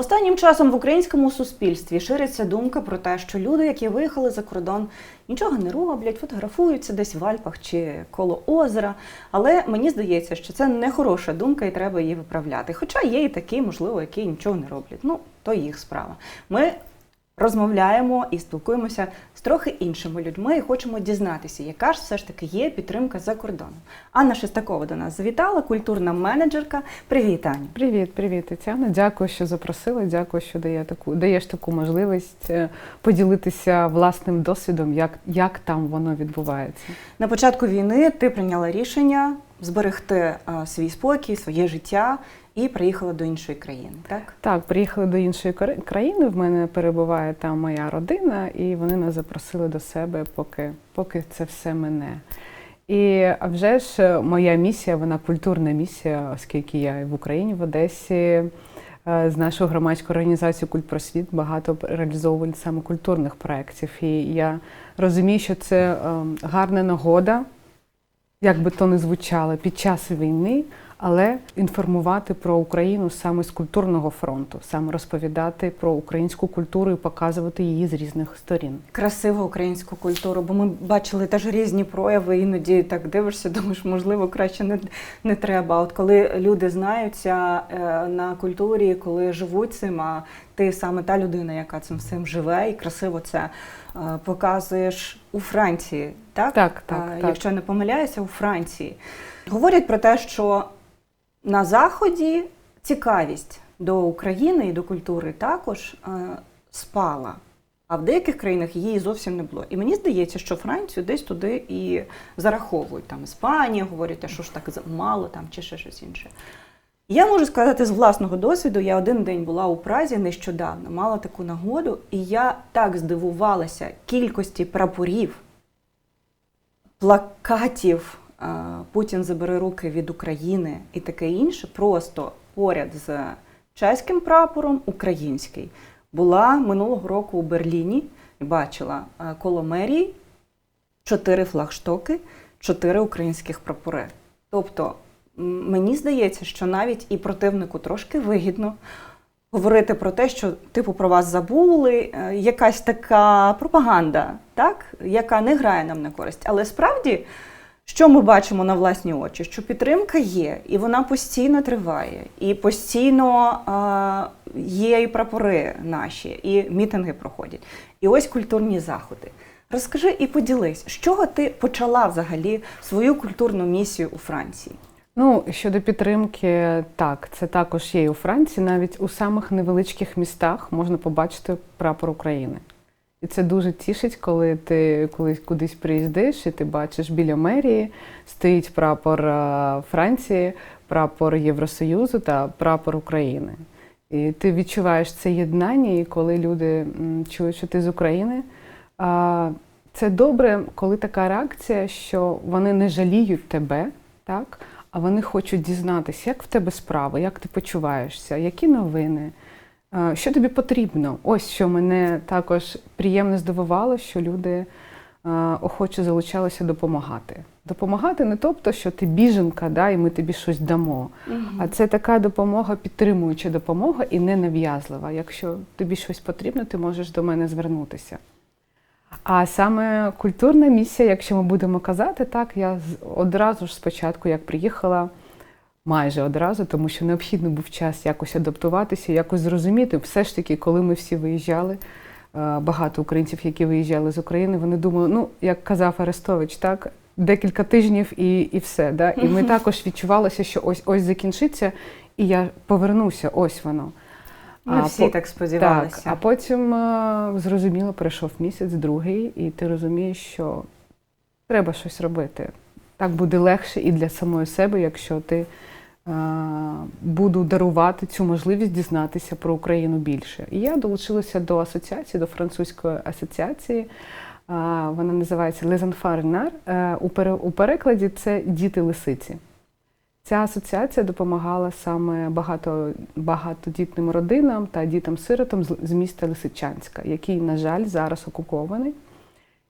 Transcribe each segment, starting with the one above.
Останнім часом в українському суспільстві шириться думка про те, що люди, які виїхали за кордон, нічого не роблять, фотографуються десь в Альпах чи коло озера. Але мені здається, що це не хороша думка і треба її виправляти. Хоча є і такі, можливо, які нічого не роблять. Ну, то їх справа. Ми розмовляємо і спілкуємося з трохи іншими людьми і хочемо дізнатися, яка ж все ж таки є підтримка за кордоном. Анна Шестакова до нас завітала, культурна менеджерка. Привіт, Аню. Привіт, привіт, Тетяна. Дякую, що запросила. Дякую, що дає таку даєш таку можливість е, поділитися власним досвідом, як, як там воно відбувається. На початку війни ти прийняла рішення зберегти свій спокій, своє життя і приїхала до іншої країни. Так Так, приїхали до іншої країни. В мене перебуває там моя родина, і вони нас запросили до себе, поки, поки це все мене. І вже ж моя місія, вона культурна місія, оскільки я в Україні, в Одесі. е, З нашою громадською організацією Культпросвіт багато реалізовували саме культурних проєктів. І я розумію, що це ем, гарна нагода, як би то не звучало, під час війни, але інформувати про Україну саме з культурного фронту, саме розповідати про українську культуру і показувати її з різних сторін. красиву українську культуру, бо ми бачили теж різні прояви. Іноді так дивишся, думаєш, можливо, краще не, не треба. От коли люди знаються е, на культурі, коли живуть цим, а ти саме та людина, яка цим всім живе, і красиво це е, показуєш у Франції, так? Так, так, Е, так. Якщо я не помиляюся, у Франції. Говорять про те, що на Заході цікавість до України і до культури також е, спала. А в деяких країнах її зовсім не було. І мені здається, що Францію десь туди і зараховують. Там Іспанія говорять, а що ж так мало там чи ще щось інше. Я можу сказати з власного досвіду, я один день була у Празі нещодавно, мала таку нагоду, і я так здивувалася кількості прапорів, плакатів е, Путін забере руки від України і таке інше, просто поряд з чеським прапором український. Була минулого року у Берліні і бачила е, коло мерії чотири флагштоки, чотири українських прапори. Тобто, мені здається, що навіть і противнику трошки вигідно говорити про те, що типу про вас забули, е, якась така пропаганда, так, яка не грає нам на користь. Але справді, що ми бачимо на власні очі? Що підтримка є, і вона постійно триває, і постійно е, є і прапори наші, і мітинги проходять. І ось культурні заходи. Розкажи і поділись, з чого ти почала взагалі свою культурну місію у Франції? Ну, щодо підтримки, так, це також є і у Франції. Навіть у самих невеличких містах можна побачити прапор України. І це дуже тішить, коли ти коли кудись приїздиш і ти бачиш біля мерії стоїть прапор е, Франції, прапор Євросоюзу та прапор України. І ти відчуваєш це єднання, і коли люди чують, що ти з України. Це добре, коли така реакція, що вони не жаліють тебе, так? А вони хочуть дізнатися, як в тебе справи, як ти почуваєшся, які новини, е, що тобі потрібно. Ось що мене також приємно здивувало, що люди е, охоче залучалися допомагати. Допомагати не тобто, що ти біженка, да, і ми тобі щось дамо. А це така допомога, підтримуюча допомога і не нав'язлива. Якщо тобі щось потрібно, ти можеш до мене звернутися. А саме культурна місія, якщо ми будемо казати, так я одразу ж спочатку, як приїхала, майже одразу, тому що необхідно був час якось адаптуватися, якось зрозуміти. Все ж таки, коли ми всі виїжджали, е, багато українців, які виїжджали з України, вони думали, ну як казав Арестович, так. Декілька тижнів і, і все. Да? І ми також відчувалося, що ось ось закінчиться, і я повернуся, ось воно. Ми А всі по- так сподівалися. Так, а потім е, зрозуміло, пройшов місяць, другий, і ти розумієш, що треба щось робити. Так буде легше і для самої себе, якщо ти е, буду дарувати цю можливість дізнатися про Україну більше. І я долучилася до асоціації, до французької асоціації. Е, Вона називається Les Enfants Renard. У пере- у перекладі це діти лисиці. Ця асоціація допомагала саме багато, багатодітним родинам та дітям-сиротам з, з міста Лисичанська, який, на жаль, зараз окупований.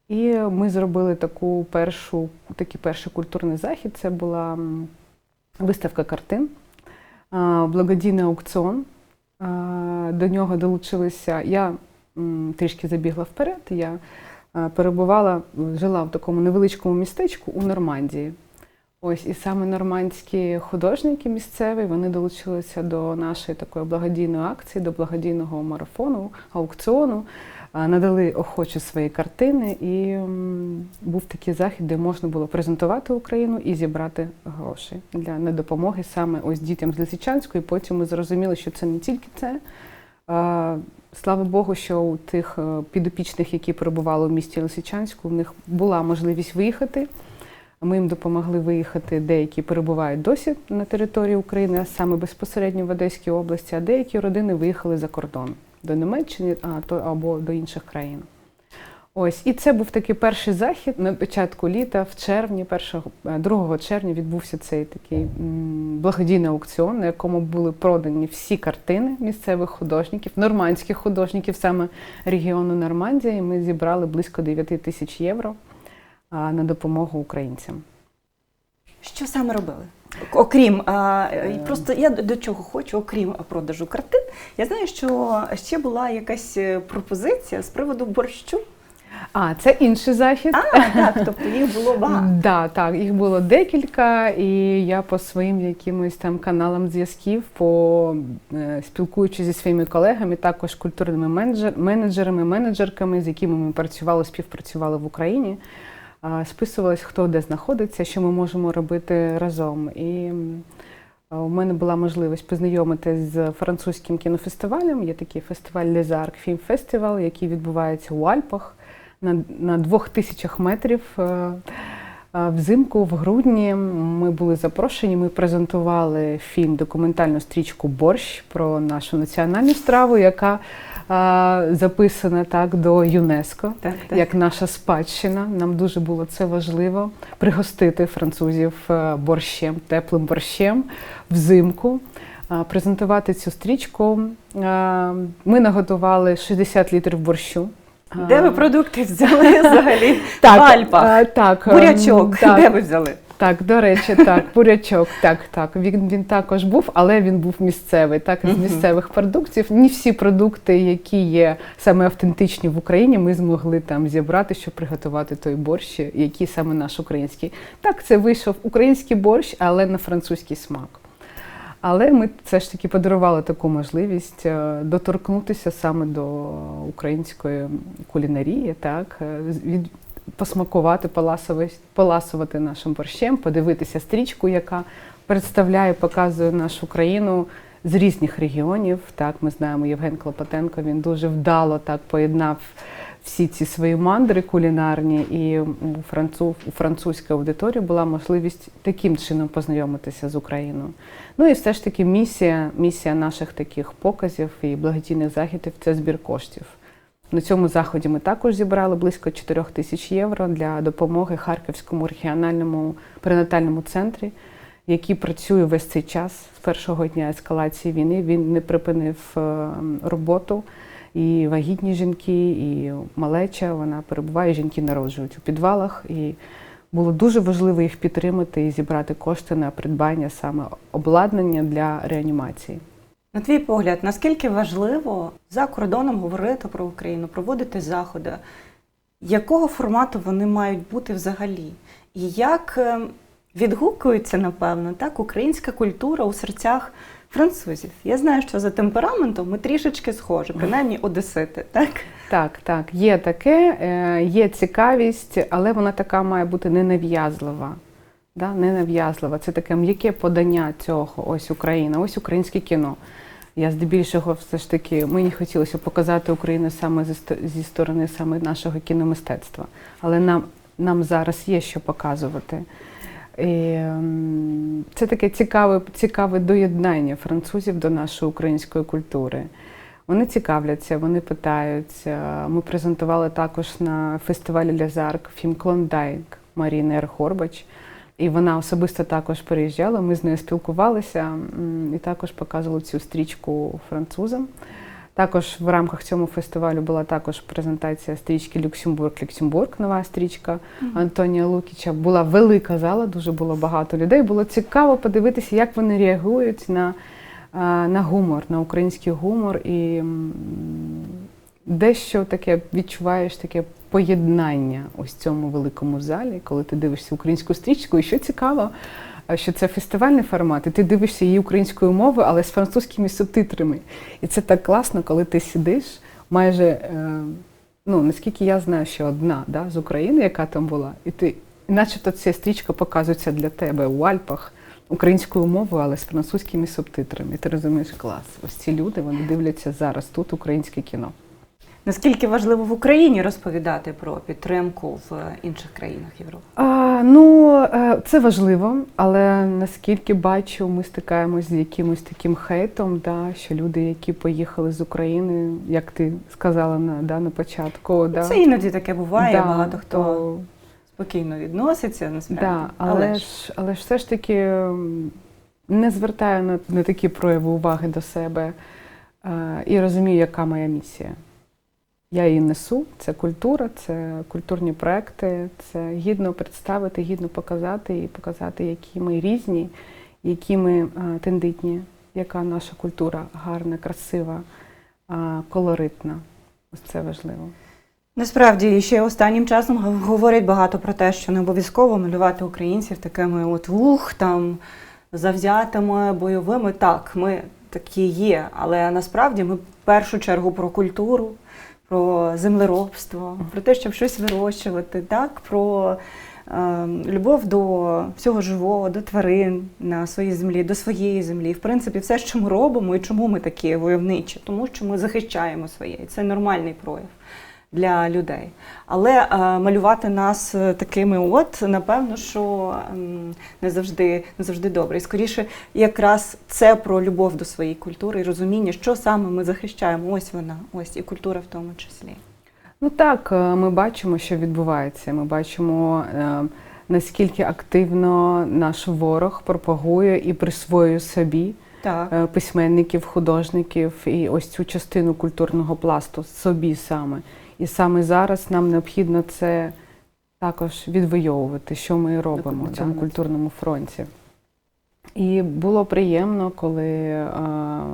І ми зробили таку першу, такий перший культурний захід. Це була виставка картин, благодійний аукціон. До нього долучилися. Я трішки забігла вперед. Я перебувала, жила в такому невеличкому містечку у Нормандії. Ось і саме нормандські художники місцеві вони долучилися до нашої такої благодійної акції, до благодійного марафону, аукціону, надали охочі свої картини, і був такий захід, де можна було презентувати Україну і зібрати гроші для на допомоги саме ось дітям з Лисичанської. Потім ми зрозуміли, що це не тільки це. Слава Богу, що у тих е, підопічних, які перебували в місті Лисичанську, у них була можливість виїхати. Ми їм допомогли виїхати. Деякі перебувають досі на території України, а саме безпосередньо в Одеській області, а деякі родини виїхали за кордон до Німеччини а, то, або до інших країн. Ось, і це був такий перший захід на початку літа, в червні, 1, 2 червня відбувся цей такий благодійний аукціон, на якому були продані всі картини місцевих художників, нормандських художників, саме регіону Нормандія. І ми зібрали близько 9 тисяч євро на допомогу українцям. Що саме робили? Окрім просто я до чого хочу, окрім продажу картин, я знаю, що ще була якась е, пропозиція з приводу борщу. А, це інший захід. А, так, тобто їх було багато. Да, так, їх було декілька, і я по своїм якимось там каналам зв'язків, по е, спілкуючись зі своїми колегами, також культурними менеджер, менеджерами, менеджерками, з якими ми працювали, співпрацювали в Україні, списувалось, хто де знаходиться, що ми можемо робити разом. І у мене була можливість познайомитися з французьким кінофестивалем. Є такий фестиваль Лізарк Фільм Фестивал, який відбувається у Альпах на, на двох тисячах метрів. Взимку, в грудні, ми були запрошені. Ми презентували фільм, документальну стрічку Борщ про нашу національну страву, яка записана так до ЮНЕСКО Так, так. як наша спадщина. Нам дуже було це важливо пригостити французів е, борщем, теплим борщем взимку. Презентувати цю стрічку. Ми наготували 60 літрів борщу. Де ви продукти взяли взагалі? Так, в Альпах. е, так, е, Бурячок, так. де ви взяли? Так, до речі, так, бурячок, так, так. Він, він також був, але він був місцевий, так, з місцевих продуктів. Не всі продукти, які є саме автентичні в Україні, ми змогли там зібрати, щоб приготувати той борщ, який саме наш український. Так, це вийшов український борщ, але на французький смак. Але ми все ж таки подарували таку можливість е, доторкнутися саме до української кулінарії, так, е, від, посмакувати, поласувати, поласувати нашим борщем, подивитися стрічку, яка представляє, показує нашу країну з різних регіонів. Так, ми знаємо, Євген Клопотенко він дуже вдало так поєднав всі ці свої мандри кулінарні, і у, француз, у французькій аудиторії була можливість таким чином познайомитися з Україною. Ну і все ж таки місія, місія наших таких показів і благодійних західів це збір коштів. На цьому заході ми також зібрали близько 4 тисяч євро для допомоги Харківському регіональному перинатальному центрі, який працює весь цей час з першого дня ескалації війни. Він не припинив е, роботу. І вагітні жінки, і малеча вона перебуває. Жінки народжують у підвалах, і було дуже важливо їх підтримати і зібрати кошти на придбання саме обладнання для реанімації. На твій погляд, наскільки важливо за кордоном говорити про Україну, проводити заходи? Якого формату вони мають бути взагалі? І як е, відгукується, напевно, так, українська культура у серцях французів? Я знаю, що за темпераментом ми трішечки схожі, принаймні одесити, так? Так, так, є таке, е, є цікавість, але вона така має бути ненав'язлива. Да? Ненав'язлива. Це таке м'яке подання цього. Ось Україна, ось українське кіно. Я здебільшого все ж таки мені хотілося показати Україну саме зі, ст- зі сторони саме нашого кіномистецтва. Але нам, нам зараз є що показувати. І, ем, це таке цікаве, цікаве доєднання французів до нашої української культури. Вони цікавляться, вони питаються. Ми презентували також на фестивалі Лязарк фільм Клондайк Марії Нер Хорбач. І вона особисто також переїжджала. Ми з нею спілкувалися і також показували цю стрічку французам. Також в рамках цього фестивалю була також презентація стрічки Люксембург Люксембург, нова стрічка Антонія Лукіча. Була велика зала, дуже було багато людей. Було цікаво подивитися, як вони реагують на на гумор, на український гумор і дещо таке відчуваєш таке поєднання ось в цьому великому залі, коли ти дивишся українську стрічку. І що цікаво, що це фестивальний формат, і ти дивишся її українською мовою, але з французькими субтитрами. І це так класно, коли ти сидиш майже. е, Ну, наскільки я знаю, що одна да, з України, яка там була, і ти, начебто ця стрічка показується для тебе у Альпах українською мовою, але з французькими субтитрами. І ти розумієш, клас. Ось ці люди вони дивляться зараз тут українське кіно. Наскільки важливо в Україні розповідати про підтримку в інших країнах Європи? А, ну, е, це важливо, але наскільки бачу, ми стикаємось з якимось таким хейтом, да, що люди, які поїхали з України, як ти сказала на, да, на початку, да, Це іноді таке буває, да, багато хто то- спокійно відноситься насправді. Да, але, ж, але ж все ж таки не звертаю на, на такі прояви уваги до себе е, і розумію, яка моя місія. Я її несу, це культура, це культурні проекти, це гідно представити, гідно показати і показати, які ми різні, які ми е, тендитні, яка наша культура гарна, красива, колоритна. Ось це важливо. Насправді ще останнім часом говорять багато про те, що не обов'язково малювати українців такими от вух, там завзятими, бойовими. Так, ми такі є, але насправді ми в першу чергу про культуру, про землеробство, про те, щоб щось вирощувати, так, про е, любов до всього живого, до тварин на своїй землі, до своєї землі. В принципі, все, що ми робимо і чому ми такі войовничі, тому що ми захищаємо своє. І це нормальний прояв для людей. Але е, малювати нас е, такими, от напевно, що ем, не завжди не завжди добре. І скоріше, якраз це про любов до своєї культури і розуміння, що саме ми захищаємо. Ось вона, ось і культура в тому числі. Ну так, е, ми бачимо, що відбувається. Ми бачимо, е, наскільки активно наш ворог пропагує і присвоює собі Так. письменників, художників і ось цю частину культурного пласту собі саме. І саме зараз нам необхідно це також відвоювати, що ми робимо на цьому. культурному фронті. І було приємно, коли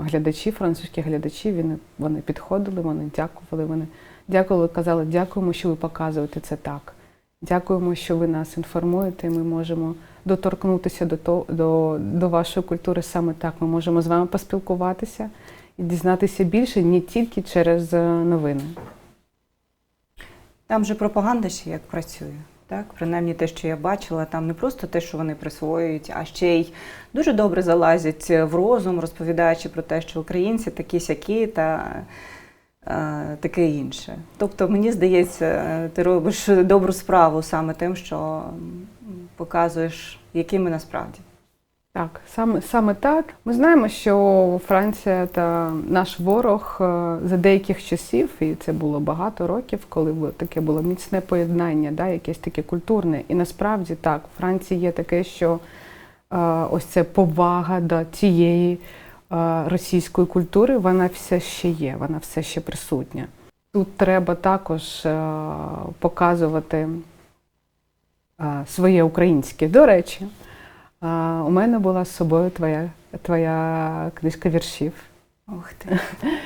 глядачі, французькі глядачі, вони, вони підходили, вони дякували. Вони дякували, казали, дякуємо, що ви показуєте це так. Дякуємо, що ви нас інформуєте. Ми можемо доторкнутися до, то, до, до вашої культури саме так. Ми можемо з вами поспілкуватися і дізнатися більше не тільки через е, новини. Там же пропаганда ще як працює. Так, принаймні те, що я бачила, там не просто те, що вони присвоюють, а ще й дуже добре залазять в розум, розповідаючи про те, що українці такі сякі та е, таке інше. Тобто, мені здається, ти робиш добру справу саме тим, що показуєш, які ми насправді. Так, саме, саме так. Ми знаємо, що Франція та наш ворог е, за деяких часів, і це було багато років, коли таке було міцне поєднання, да, якесь таке культурне. І насправді так, в Франції є таке, що е, ось це повага до цієї е, російської культури, вона все ще є, вона все ще присутня. Тут треба також показувати своє українське. До речі, у мене була з собою твоя, твоя книжка віршів. Ух ти.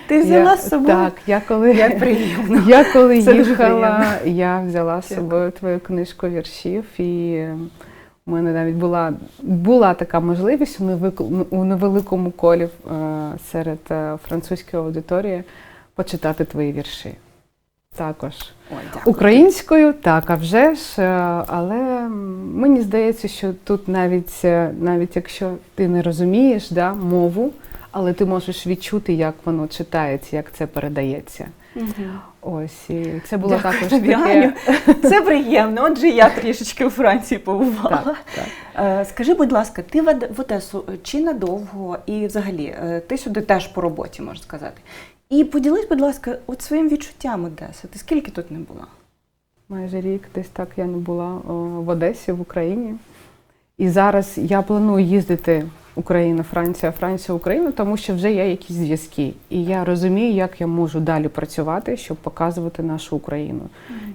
Ти взяла я, з собою? Так, я коли, Як приємно. я коли Це їхала, я взяла з собою твою книжку віршів, і у мене навіть була, була така можливість у невеликому колі е, серед е, французької аудиторії почитати твої вірші. Також. Ой, дякую. Українською, так, а вже ж, е, але мені здається, що тут навіть, е, навіть якщо ти не розумієш да, мову, але ти можеш відчути, як воно читається, як це передається. Мгм. Ось, і це було Дякую також таке. Це приємно. Отже, я трішечки у Франції побувала. Так, так. Е, Скажи, будь ласка, ти в Одесу чи надовго, і взагалі ти сюди теж по роботі, можна сказати. І поділись, будь ласка, от своїм відчуттям Одеси. Ти скільки тут не була? Майже рік десь так я не була о, в Одесі, в Україні. І зараз я планую їздити Україна, Франція, Франція, Україна, тому що вже є якісь зв'язки. І я розумію, як я можу далі працювати, щоб показувати нашу Україну,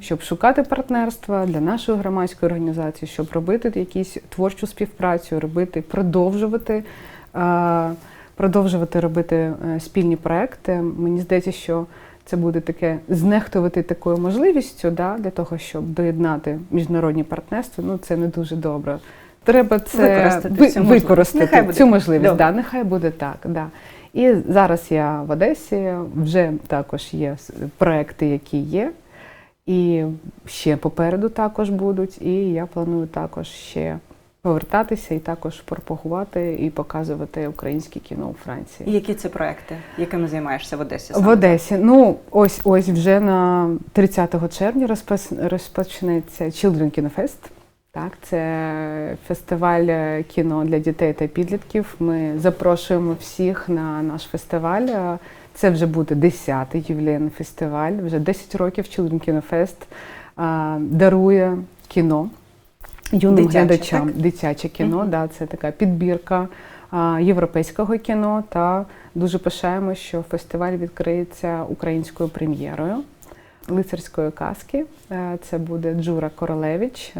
щоб шукати партнерства для нашої громадської організації, щоб робити якісь творчу співпрацю, робити, продовжувати е, продовжувати робити е, спільні проекти. Мені здається, що це буде таке знехтувати такою можливістю да, для того, щоб доєднати міжнародні партнерства. Ну це не дуже добре. Треба це Використати ви- цю використати Нехай буде цю можливість. Добре. Да, нехай буде так. Да. І зараз я в Одесі, вже також є проекти, які є. І ще попереду також будуть. І я планую також ще повертатися і також пропагувати і показувати українське кіно у Франції. І які це проекти, якими займаєшся в Одесі? В? Одесі. Ну, ось ось вже на 30 червня розпочнеться Children Kino Fest. Так, це фестиваль е, кіно для дітей та підлітків. Ми запрошуємо всіх на наш фестиваль. Е, Це вже буде 10-й ювілейний фестиваль. Вже 10 років Children Kino Fest е, дарує кіно юним Дитяче, глядачам. так? Дитяче кіно, Мгм. да, це така підбірка а, європейського кіно. Та дуже пишаємо, що фестиваль відкриється українською прем'єрою лицарської казки. Е, Це буде Джура Королевич. Е,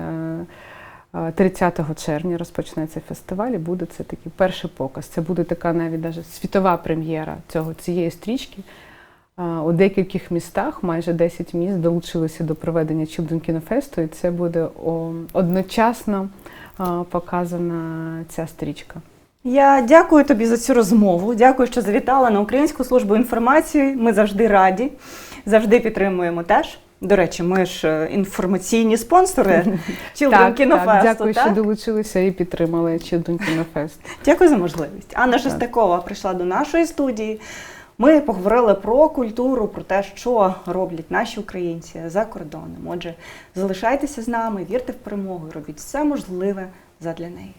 е, 30 червня розпочнеться фестиваль і буде це такий перший показ. Це буде така навіть даже світова прем'єра цього цієї стрічки. У декількох містах, майже 10 міст, долучилися до проведення Children Кінофесту, і це буде одночасно показана ця стрічка. Я дякую тобі за цю розмову. Дякую, що завітала на Українську службу інформації. Ми завжди раді, завжди підтримуємо теж. До речі, ми ж е, інформаційні спонсори Children Кінофесту. так, дякую, так? що долучилися і підтримали Children Кінофест. Дякую за можливість. Анна Шестакова прийшла до нашої студії. Ми поговорили про культуру, про те, що роблять наші українці за кордоном. Отже, залишайтеся з нами, вірте в перемогу робіть все можливе задля неї.